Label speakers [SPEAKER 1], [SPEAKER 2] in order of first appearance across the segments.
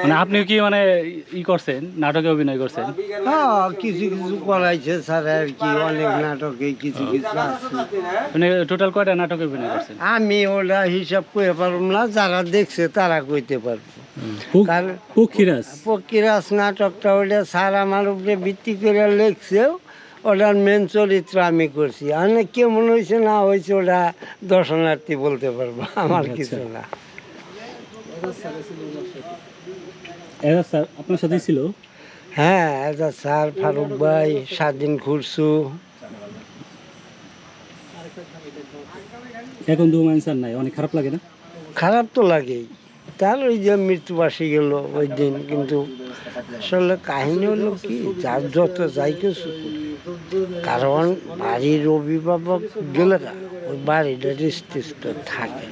[SPEAKER 1] মানে আপনি কি মানে ই করছেন নাটকে অভিনয় করছেন?
[SPEAKER 2] হ্যাঁ কিছু কিছু করাইছে স্যার আর কি অনেক নাটকে কিছু কিছু
[SPEAKER 1] মানে টোটাল কয়টা নাটকে অভিনয় করছেন?
[SPEAKER 2] আমি ওটা হিসাব করে পারব না যারা দেখছে তারা কইতে পারব।
[SPEAKER 1] পক্ষীরাজ
[SPEAKER 2] পক্ষীরাজ নাটকটা ওটা স্যার আমার উপরে ভিত্তি করে লিখছেও ওটার মেন চরিত্র আমি করছি। অনেক কেমন হয়েছে না হয়েছে ওটা দর্শনার্থী বলতে পারব। আমার কিছু না।
[SPEAKER 1] স্যার আপনার সাথে ছিল?
[SPEAKER 2] হ্যাঁ এটা স্যার ফারুক ভাই স্বাধীন খুরসু
[SPEAKER 1] এখন দু স্যার নাই অনেক খারাপ লাগে না?
[SPEAKER 2] খারাপ তো লাগেই। তার ওই যে মৃত্যু মৃত্যুবাসী গেল ওই দিন কিন্তু আসলে কাহিনী হলো কি যার যত যাই কিছু। কারণ বাড়ির অভিভাবক গেলে না, ওই বাড়িটা রিস্তিষ্ট থাকে।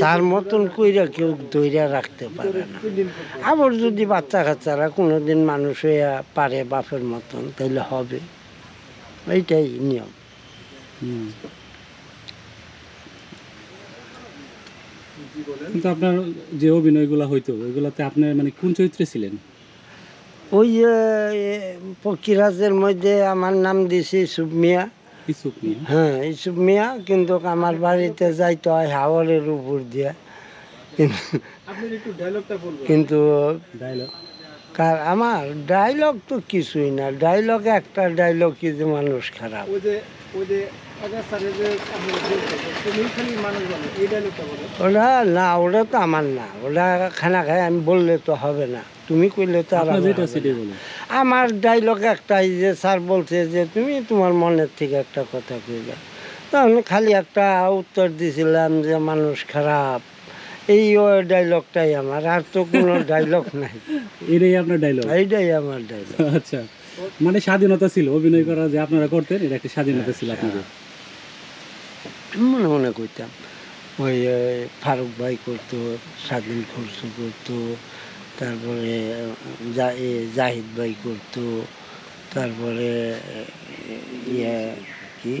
[SPEAKER 2] তার মতন কইরা কেউ দইরা রাখতে পারে না। আবার যদি বাচ্চা কাচ্চারা কোনোদিন মানুষ হয়ে পারে বাপের মতন তাহলে হবে। এইটাই নিয়ম।
[SPEAKER 1] কিন্তু আপনার যে অভিনয়গুলো হইতো ওইগুলাতে আপনি মানে কোন চরিত্রে ছিলেন?
[SPEAKER 2] ওই পক্ষীরাজের মধ্যে আমার নাম দিছে ইসুফ মিয়া। হ্যাঁ ইসুফ মিয়া কিন্তু আমার বাড়িতে যাইতে হয় হাওরের উপর দিয়ে। কিন্তু কার আমার ডায়লগ তো কিছুই না। ডায়লগ একটা ডায়লগ কি যে মানুষ খারাপ?
[SPEAKER 3] ওই যে ওই যে আগে স্যারের যে আপনি বলতেন, তুমি খালি মানুষ বলো এই ডায়লগটা বলো।
[SPEAKER 2] ওটা না ওটা তো আমার না। ওটা খানা খায় আমি বললে তো হবে না। তুমি কইলে তো আর আমার ডায়লগ একটাই যে স্যার বলছে যে তুমি তোমার মনের থেকে একটা কথা কইবে। তখন খালি একটা উত্তর দিছিলাম যে মানুষ খারাপ। এই ডায়লগটাই আমার আর তো কোনো ডায়লগ নাই।
[SPEAKER 1] এটাই আপনার ডায়লগ
[SPEAKER 2] এইটাই আমার ডায়লগ
[SPEAKER 1] আচ্ছা মানে স্বাধীনতা ছিল অভিনয় করা যে আপনারা করতেন এটা একটা স্বাধীনতা ছিল আপনাদের?
[SPEAKER 2] মনে মনে করতাম ওই ফারুক ভাই করতো স্বাধীন খরচু করতো তারপরে জাহিদ ভাই করতো তারপরে ইয়ে কি?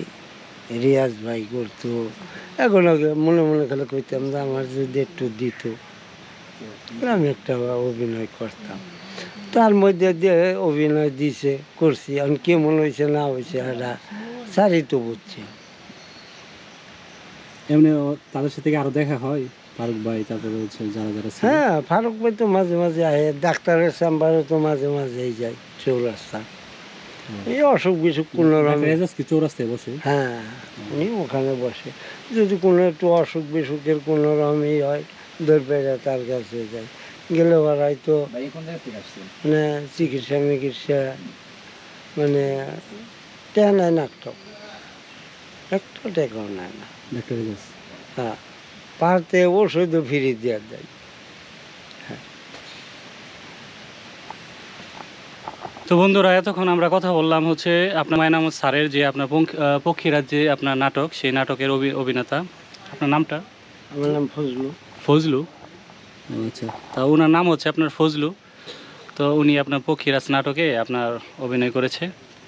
[SPEAKER 2] রিয়াজ ভাই করতো। এখন মনে মনে খালি কইতাম যে আমার যদি একটু দিত আমি একটা অভিনয় করতাম। তার মধ্যে দিয়ে অভিনয় দিছে করছি। আমি কেমন হয়েছে না হয়েছে এটা সারি তো বুঝছি।
[SPEAKER 1] এমনি তাদের সাথে আরও দেখা হয়? ফারুক ভাই তারপরে হচ্ছে যারা যারা
[SPEAKER 2] হ্যাঁ ফারুক ভাই তো মাঝে মাঝে আহে ডাক্তারের চেম্বারে তো মাঝে মাঝেই যায় চৌরাস্তা। এই অসুখ বিসুখ কোনো রকম
[SPEAKER 1] চৌরাস্তায় বসে।
[SPEAKER 2] হ্যাঁ উনি ওখানে বসে। যদি কোনো একটু অসুখ বিসুখের কোনো রকমই হয় দরবেরা তার কাছে যায়। গেলে ওরাই তো মানে চিকিৎসা মিকিৎসা মানে টেয়া নেয় না একটা। একটা টেকাও নেয় না। হ্যাঁ পারতে ওষুধও ফিরে দেওয়া যায়
[SPEAKER 1] তো বন্ধুরা এতক্ষণ আমরা কথা বললাম হচ্ছে আপনার মায়নামত স্যারের যে আপনার পক্ষীরাজ যে আপনার নাটক সেই নাটকের অভি- অভিনেতা। আপনার নামটা?
[SPEAKER 2] আমার নাম ফজলু।
[SPEAKER 1] ফজলু? আচ্ছা তা ওনার নাম হচ্ছে আপনার ফজলু। তো উনি আপনার পক্ষীরাজ নাটকে আপনার অভিনয় করেছে।